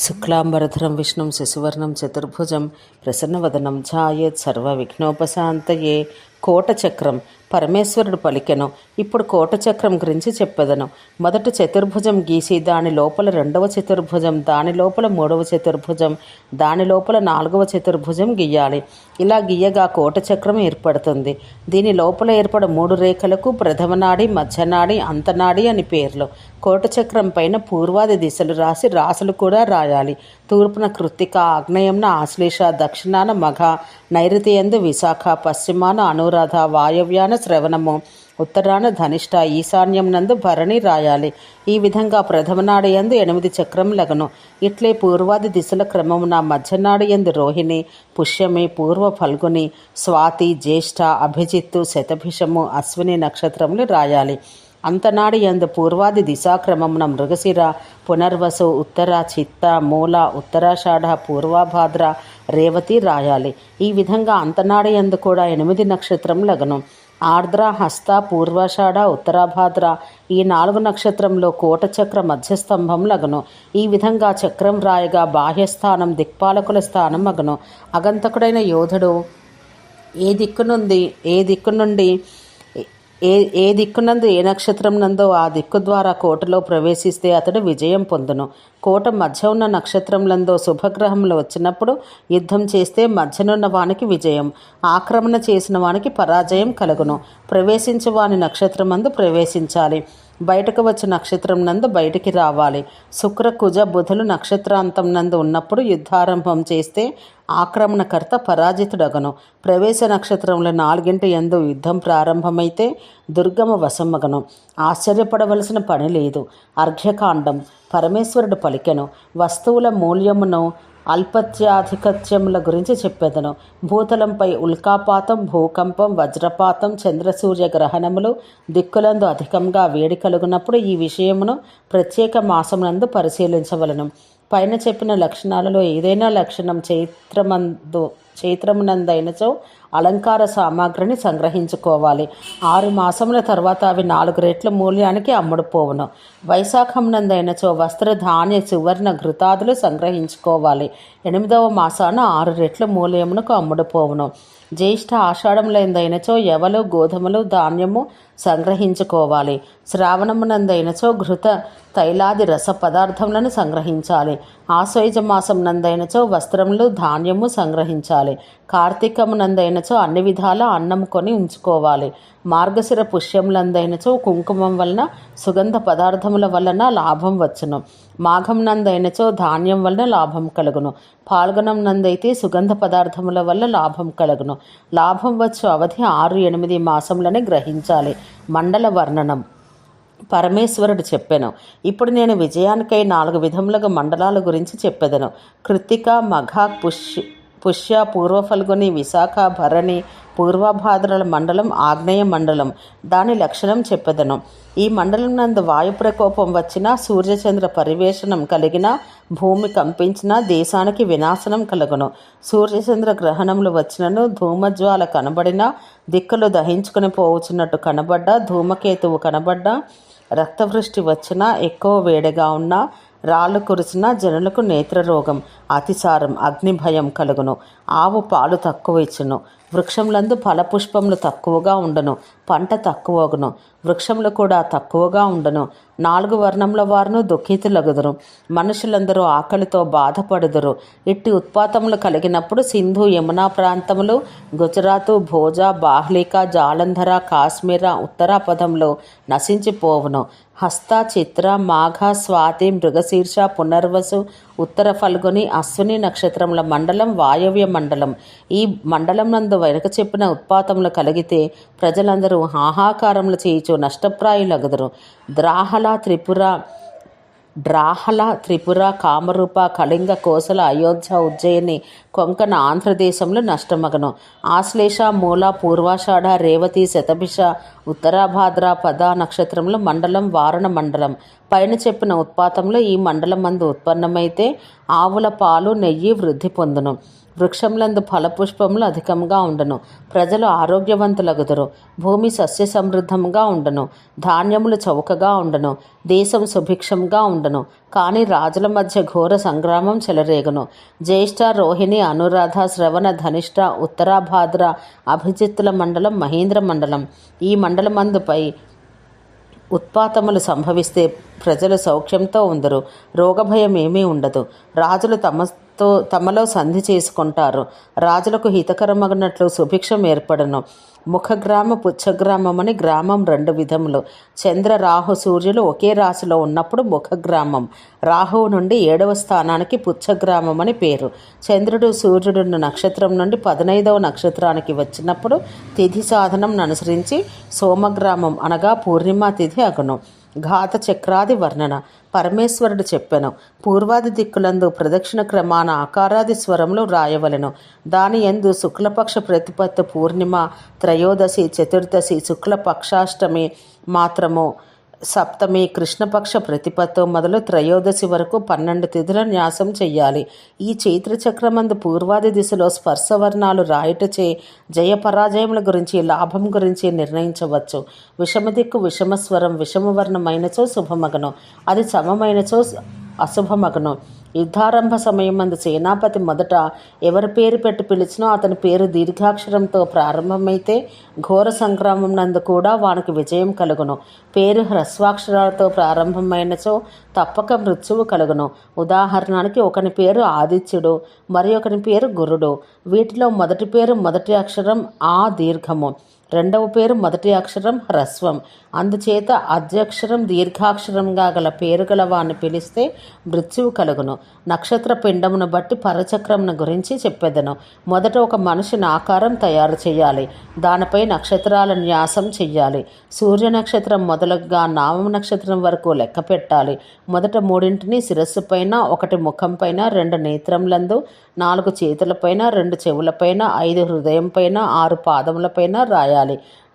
శుక్లాంబరధరం విష్ణుం శశివర్ణం చతుర్భుజం ప్రసన్నవదనం ఝాయేత్ సర్వ కోటచక్రం పరమేశ్వరుడు పలికెను. ఇప్పుడు కోటచక్రం గురించి చెప్పెదను. మొదట చతుర్భుజం గీసి దాని లోపల రెండవ చతుర్భుజం దాని లోపల మూడవ చతుర్భుజం దాని లోపల నాలుగవ చతుర్భుజం గీయాలి. ఇలా గీయగా కోటచక్రం ఏర్పడుతుంది. దీని లోపల ఏర్పడ మూడు రేఖలకు ప్రథమనాడి మధ్యనాడి అంతనాడి అని పేర్లు. కోటచక్రం పైన పూర్వాది దిశలు రాసి రాసులు కూడా రాయాలి. తూర్పున కృత్తిక ఆగ్నేయంన ఆశ్లేష దక్షిణాన మఘ నైరుతియందు విశాఖ పశ్చిమాన అనురాధ వాయవ్యాన శ్రవణము ఉత్తరాన ధనిష్ట ఈశాన్యం నందు భరణి రాయాలి. ఈ విధంగా ప్రథమనాడు యందు ఎనిమిది చక్రములగను ఇట్లే పూర్వాది దిశల క్రమమున మధ్యనాడు యందు రోహిణి పుష్యమి పూర్వ ఫల్గుని స్వాతి జ్యేష్ఠ అభిజిత్తు శతభిషము అశ్విని నక్షత్రములు రాయాలి. అంతనాడు ఎందు పూర్వాది దిశాక్రమమున మృగశిర పునర్వసు ఉత్తర చిత్త మూల ఉత్తరాషాఢ పూర్వభాద్ర రేవతి రాయాలి. ఈ విధంగా అంతనాడు ఎందు కూడా ఎనిమిది నక్షత్రం లగనం. ఆర్ద్ర హస్త పూర్వాషాఢ ఉత్తరాభాద్ర ఈ నాలుగు నక్షత్రంలో కోటచక్ర మధ్యస్తంభం లగను. ఈ విధంగా చక్రం రాయగా బాహ్యస్థానం దిక్పాలకుల స్థానం అగను అగంతకుడైన యోధుడు ఏ దిక్కు నుండి ఏ దిక్కు నుండి ఏ ఏ దిక్కునందు ఏ నక్షత్రం నందో ఆ దిక్కు ద్వారా కోటలో ప్రవేశిస్తే అతడు విజయం పొందును. కోట మధ్య ఉన్న నక్షత్రంలందో శుభగ్రహములు వచ్చినప్పుడు యుద్ధం చేస్తే మధ్యనున్న వానికి విజయం ఆక్రమణ చేసిన వానికి పరాజయం కలుగును. ప్రవేశించు వాని నక్షత్రమందు ప్రవేశించాలి. బయటకు వచ్చే నక్షత్రం నందు బయటికి రావాలి. శుక్ర కుజ బుధులు నక్షత్రాంతం నందు ఉన్నప్పుడు యుద్ధారంభం చేస్తే ఆక్రమణకర్త పరాజితుడగను. ప్రవేశ నక్షత్రంలో నాలుగింటి ఎందు యుద్ధం ప్రారంభమైతే దుర్గమ వశమ్మగను ఆశ్చర్యపడవలసిన పని లేదు. అర్ఘ్యకాండం పరమేశ్వరుడు పలికెను. వస్తువుల మూల్యమును అల్పత్యాధికత్యముల గురించి చెప్పేదను. భూతలంపై ఉల్కాపాతం భూకంపం వజ్రపాతం చంద్రసూర్య గ్రహణములు దిక్కులందు అధికంగా వేడి కలుగునప్పుడు ఈ విషయమును ప్రత్యేక మాసమునందు పరిశీలించవలను. పైన చెప్పిన లక్షణాలలో ఏదైనా లక్షణం చైత్రమందు చైత్రమునందైనచో అలంకార సామాగ్రిని సంగ్రహించుకోవాలి. ఆరు మాసముల తర్వాత అవి నాలుగు రెట్ల మూల్యానికి అమ్ముడుపోవును. వైశాఖం నందైనచో వస్త్ర ధాన్య సువర్ణ ఘృతాదులు సంగ్రహించుకోవాలి. ఎనిమిదవ మాసాన ఆరు రెట్ల మూల్యమునకు అమ్ముడుపోవును. జ్యేష్ఠ ఆషాఢములందైనచో ఎవలు గోధుమలు ధాన్యము సంగ్రహించుకోవాలి. శ్రావణమునందైనచో ఘృత తైలాది రస పదార్థములను సంగ్రహించాలి. ఆశ్వయుజ మాసం నందైనచో వస్త్రములు ధాన్యము సంగ్రహించాలి. వలనచో అన్ని విధాల అన్నం కొని ఉంచుకోవాలి. మార్గశిర పుష్యములందైనచో కుంకుమం వలన సుగంధ పదార్థముల వలన లాభం వచ్చును. మాఘం నందైనచో ధాన్యం వలన లాభం కలుగును. పాల్గొనం నందైతే సుగంధ పదార్థముల వల్ల లాభం కలుగును. లాభం వచ్చు అవధి ఆరు ఎనిమిది మాసములని గ్రహించాలి. మండల వర్ణనం. పరమేశ్వరుడు చెప్పెను. ఇప్పుడు నేను విజయానికై నాలుగు విధములుగా మండలాల గురించి చెప్పెదను. కృత్తిక మఘ పుష్య పుష్య పూర్వఫల్గుని విశాఖ భరణి పూర్వభాద్రల మండలం ఆగ్నేయ మండలం. దాని లక్షణం చెప్పదను. ఈ మండలం నందు వాయు ప్రకోపం వచ్చినా సూర్యచంద్ర పరివేషణం కలిగిన భూమి కంపించినా దేశానికి వినాశనం కలుగును. సూర్యచంద్ర గ్రహణములు వచ్చినను ధూమజ్వాల కనబడిన దిక్కులు దహించుకుని పోవచ్చున్నట్టు కనబడ్డ ధూమకేతువు కనబడ్డ రక్తవృష్టి వచ్చినా ఎక్కువ వేడిగా ఉన్నా రాళ్ళు కురిసిన జనులకు నేత్రరోగం అతిసారం అగ్నిభయం కలుగును. ఆవు పాలు తక్కువ ఇచ్చును. వృక్షములందు ఫలపుష్పములు తక్కువగా ఉండను పంట తక్కువగును. వృక్షములు కూడా తక్కువగా ఉండను. నాలుగు వర్ణముల వారును దుఃఖితులగుదురు. మనుషులందరూ ఆకలితో బాధపడుదురు. ఇట్టి ఉత్పాతములు కలిగినప్పుడు సింధు యమునా ప్రాంతములు గుజరాతు భోజ బాహ్లిక జాలంధర కాశ్మీర ఉత్తరాపదంలో నశించిపోవును. హస్త చిత్ర మాఘ స్వాతి మృగశీర్ష పునర్వసు ఉత్తర ఫల్గుని అశ్విని నక్షత్రముల మండలం వాయవ్య మండలం. ఈ మండలం నందు వెనక చెప్పిన ఉత్పాతములు కలిగితే ప్రజలందరూ హాహాకారములు చేయుచు నష్టప్రాయులగుదురు. ద్రాహల త్రిపుర డ్రాహల త్రిపుర కామరూప కళింగ కోసల అయోధ్య ఉజ్జయిని కొంకణ ఆంధ్రదేశంలో నష్టమగను. ఆశ్లేష మూల పూర్వాషాఢ రేవతి శతభిష ఉత్తరాభాద్ర పద నక్షత్రంలో మండలం వారణ మండలం. పైన చెప్పిన ఉత్పాతంలో ఈ మండలం మందు ఉత్పన్నమైతే ఆవుల పాలు నెయ్యి వృద్ధి పొందును. వృక్షములందు ఫలపుష్పములు అధికంగా ఉండను. ప్రజలు ఆరోగ్యవంతులగుదురు. భూమి సస్య సమృద్ధంగా ఉండను. ధాన్యములు చౌకగా ఉండను. దేశం సుభిక్షంగా ఉండను. కానీ రాజుల మధ్య ఘోర సంగ్రామం చెలరేగును. జ్యేష్ఠ రోహిణి అనురాధ శ్రవణ ధనిష్ట ఉత్తరాభాద్ర అభిజిత్తుల మండలం మహేంద్ర మండలం. ఈ మండలమందుపై ఉత్పాతములు సంభవిస్తే ప్రజలు సౌఖ్యంతో ఉందరు. రోగభయం ఏమీ ఉండదు. రాజులు తమ తమతో తమలో సంధి చేసుకుంటారు. రాజులకు హితకరమగినట్లు సుభిక్షం ఏర్పడను. ముఖగ్రామ పుచ్చగ్రామం అని గ్రామం రెండు విధములు. చంద్ర రాహు సూర్యులు ఒకే రాశిలో ఉన్నప్పుడు ముఖగ్రామం. రాహువు నుండి ఏడవ స్థానానికి పుచ్చగ్రామం అని పేరు. చంద్రుడు సూర్యుడు నక్షత్రం నుండి పదనైదవ నక్షత్రానికి వచ్చినప్పుడు తిథి సాధనం అనుసరించి సోమగ్రామం అనగా పూర్ణిమ తిథి అగును. ఘాత చక్రాది వర్ణన. పరమేశ్వరుడు చెప్పెను. పూర్వాది దిక్కులందు ప్రదక్షిణ క్రమాన ఆకారాది స్వరంలో రాయవలెను. దాని ఎందు శుక్లపక్ష ప్రతిపత్తి పూర్ణిమ త్రయోదశి చతుర్దశి శుక్లపక్షాష్టమి మాత్రము. సప్తమి కృష్ణపక్ష ప్రతిపత్తో మొదలు త్రయోదశి వరకు పన్నెండు తిథుల న్యాసం చెయ్యాలి. ఈ చైత్ర చక్రమందు పూర్వాది దిశలో స్పర్శవర్ణాలు రాయుటచే జయపరాజయముల గురించి లాభం గురించి నిర్ణయించవచ్చు. విషమ దిక్కు విషమస్వరం విషమవర్ణమైనచో శుభమగనం. అది సమమైనచో అశుభమగనం. యుద్ధారంభ సమయమందు సేనాపతి మొదట ఎవరి పేరు పెట్టి పిలిచినో అతని పేరు దీర్ఘాక్షరంతో ప్రారంభమైతే ఘోర సంగ్రామం నందు కూడా వానికి విజయం కలుగును. పేరు హ్రస్వాక్షరాలతో ప్రారంభమైనచో తప్పక మృత్యువు కలుగును. ఉదాహరణకి ఒకని పేరు ఆదిత్యుడు మరి ఒకని పేరు గురుడు. వీటిలో మొదటి పేరు మొదటి అక్షరం ఆ దీర్ఘము. రెండవ పేరు మొదటి అక్షరం హ్రస్వం. అందుచేత అధ్యక్షరం దీర్ఘాక్షరంగా గల పేరు గల వారిని పిలిస్తే మృత్యువు కలుగును. నక్షత్ర పిండమును బట్టి పరచక్రమును గురించి చెప్పెదను. మొదట ఒక మనిషిని ఆకారం తయారు చేయాలి. దానిపై నక్షత్రాల న్యాసం చెయ్యాలి. సూర్య నక్షత్రం మొదలుగా నామం నక్షత్రం వరకు లెక్క పెట్టాలి. మొదట మూడింటిని శిరస్సు పైన ఒకటి ముఖం పైన రెండు నేత్రములందు నాలుగు చేతులపైన రెండు చెవులపైన ఐదు హృదయం పైన ఆరు పాదములపైన రాయాలి.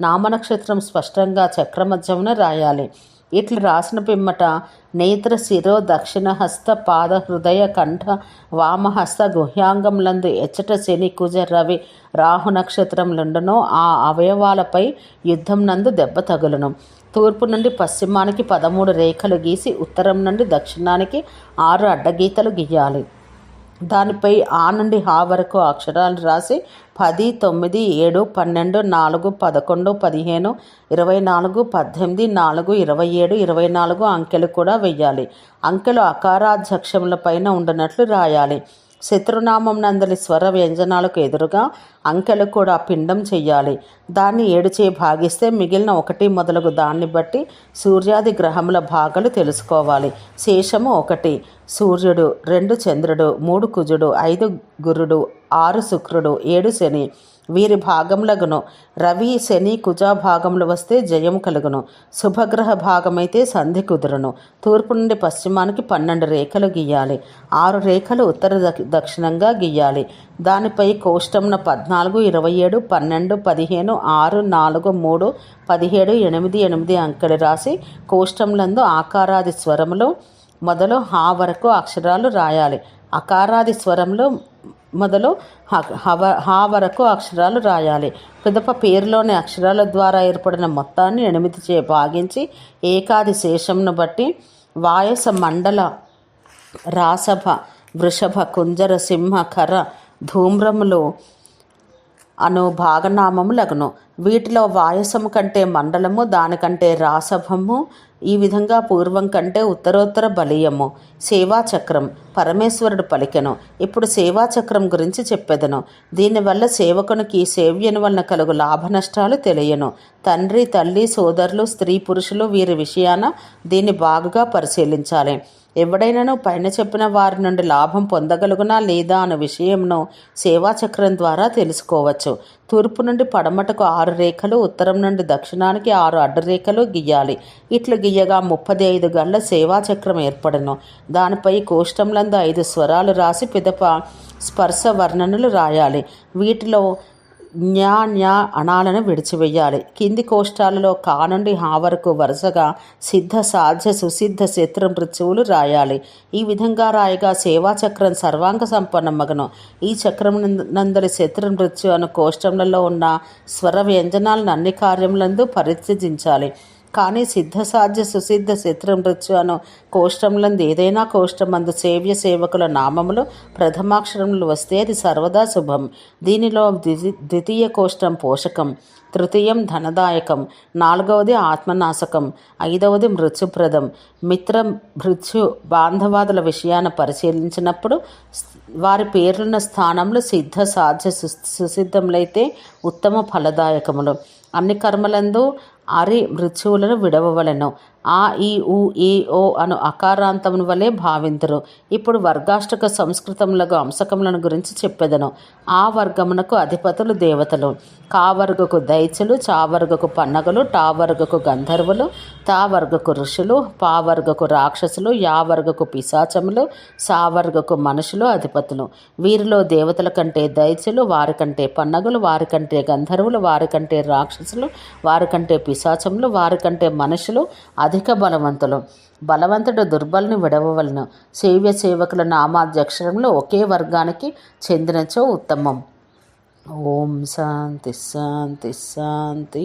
నామనక్షత్రం స్పష్టంగా చక్రమధ్యమున రాయాలి. ఇట్లు రాసిన పిమ్మట నేత్ర శిరో దక్షిణ హస్త పాద హృదయ కంఠ వామహస్త గుహ్యాంగంలందు ఎచ్చట శని కుజ రవి రాహు నక్షత్రములుండునో ఆ అవయవాలపై యుద్ధం నందు దెబ్బ తగులును. తూర్పు నుండి పశ్చిమానికి పదమూడు రేఖలు గీసి ఉత్తరం నుండి దక్షిణానికి ఆరు అడ్డగీతలు గీయాలి. దానిపై ఆ నుండి హా వరకు అక్షరాలు రాసి పది తొమ్మిది ఏడు పన్నెండు నాలుగు పదకొండు పదిహేను ఇరవై నాలుగు పద్దెనిమిది నాలుగు ఇరవై ఏడు ఇరవై నాలుగు అంకెలు కూడా వెయ్యాలి. అంకెలు అకారాధ్యక్షముల పైన ఉండనట్లు రాయాలి. శత్రునామం నందలి స్వర వ్యంజనాలకు ఎదురుగా అంకెలు కూడా పిండం చెయ్యాలి. దాన్ని ఏడుచే భాగిస్తే మిగిలిన ఒకటి మొదలగు దాన్ని బట్టి సూర్యాది గ్రహముల భాగాలు తెలుసుకోవాలి. శేషము ఒకటి. సూర్యుడు రెండు చంద్రుడు మూడు కుజుడు ఐదు గురుడు ఆరు శుక్రుడు ఏడు శని. వీరి భాగములగును. రవి శని కుజ భాగములు వస్తే జయం కలుగును. శుభగ్రహ భాగమైతే సంధి కుదురును. తూర్పు నుండి పశ్చిమానికి పన్నెండు రేఖలు గీయాలి. ఆరు రేఖలు ఉత్తర దక్షిణంగా గీయాలి. దానిపై కోష్టంన పద్నాలుగు ఇరవై ఏడు పన్నెండు పదిహేను ఆరు నాలుగు మూడు పదిహేడు ఎనిమిది ఎనిమిది అంకెలు రాసి కోష్టంలందు ఆకారాది స్వరములు మొదలు హా వరకు అక్షరాలు రాయాలి. అకారాది స్వరంలో మొదలు హవ హా వరకు అక్షరాలు రాయాలి. పిదప పేరులోని అక్షరాల ద్వారా ఏర్పడిన మొత్తాన్ని ఎనిమిది చే భాగించి ఏకాది శేషంను బట్టి వాయస మండల రాసభ వృషభ కుంజర సింహ కర ధూమ్రములు అను భాగనామము లగ్నం వీటిలో వాయసము కంటే మండలము దానికంటే రాసభము ఈ విధంగా పూర్వం కంటే ఉత్తరోత్తర బలీయము. సేవాచక్రం పరమేశ్వరుడు పలికెను. ఇప్పుడు సేవాచక్రం గురించి చెప్పెదను. దీనివల్ల సేవకునికి సేవ్యను వలన కలుగు లాభ నష్టాలు తెలియను. తండ్రి తల్లి సోదరులు స్త్రీ పురుషులు వీరి విషయాన దీన్ని బాగుగా పరిశీలించాలి. ఎవడైనాను పైన చెప్పిన వారి నుండి లాభం పొందగలుగునా లేదా అనే విషయంను సేవాచక్రం ద్వారా తెలుసుకోవచ్చు. తూర్పు నుండి పడమటకు ఆరు రేఖలు ఉత్తరం నుండి దక్షిణానికి ఆరు అడ్డరేఖలు గీయాలి. ఇట్లు గీయగా ముప్పది ఐదు గంటల సేవాచక్రం ఏర్పడను. దానిపై కోష్టంలందు ఐదు స్వరాలు రాసి పిదప స్పర్శ వర్ణనలు రాయాలి. వీటిలో న్యా న్యా అణాలను విడిచివేయాలి. కింది కోష్టాలలో కా నుండి హా వరకు వరుసగా సిద్ధ సాధ్య సుసిద్ధ శత్రు మృత్యువులు రాయాలి. ఈ విధంగా రాయగా సేవా చక్రం సర్వాంగ సంపన్నమగను. ఈ చక్రం నంద- నందలి శత్రు మృత్యు అను కోష్టములలో ఉన్న స్వర వ్యంజనాలను అన్ని కార్యములందు పరిత్యజించాలి. కానీ సిద్ధ సాధ్య సుసిద్ధ శత్రు మృత్యు అను కోష్టంలందు ఏదైనా కోష్టమందు సేవ్య సేవకుల నామములు ప్రథమాక్షరములు వస్తే అది సర్వదా శుభం. దీనిలో ద్వితీయ కోష్టం పోషకం తృతీయం ధనదాయకం నాలుగవది ఆత్మనాశకం ఐదవది మృత్యుప్రదం. మిత్ర మృత్యు బాంధవాదుల విషయాన్ని పరిశీలించినప్పుడు వారి పేర్లున్న స్థానంలో సిద్ధ సాధ్య సు- సుసిద్ధములైతే ఉత్తమ ఫలదాయకములు. అన్ని కర్మలందు అరి మృత్యువులను విడవవలెను ఆ ఈ ఉ ఈ ఓ అను అకారాంతమును వలె భావింతురు. ఇప్పుడు వర్గాష్టక సంస్కృతములకు అంశకములను గురించి చెప్పెదను. ఆ వర్గమునకు అధిపతులు దేవతలు. కా వర్గకు దైత్యులు చా వర్గకు పన్నగలు టా వర్గకు గంధర్వులు తా వర్గకు ఋషులు పా వర్గకు రాక్షసులు యా వర్గకు పిశాచములు సా వర్గకు మనుషులు అధిపతులు. వీరిలో దేవతల కంటే దైత్యులు వారికంటే పన్నగులు వారికంటే గంధర్వులు వారికంటే రాక్షసులు వారికంటే పిశాచములు వారికంటే మనుషులు అధిక బలవంతులు. బలవంతుడు దుర్బలని విడవలను సేవ్య సేవకుల నామాధ్యక్షరంలో ఒకే వర్గానికి చెందినచో ఉత్తమం. ఓం శాంతి శాంతి శాంతి.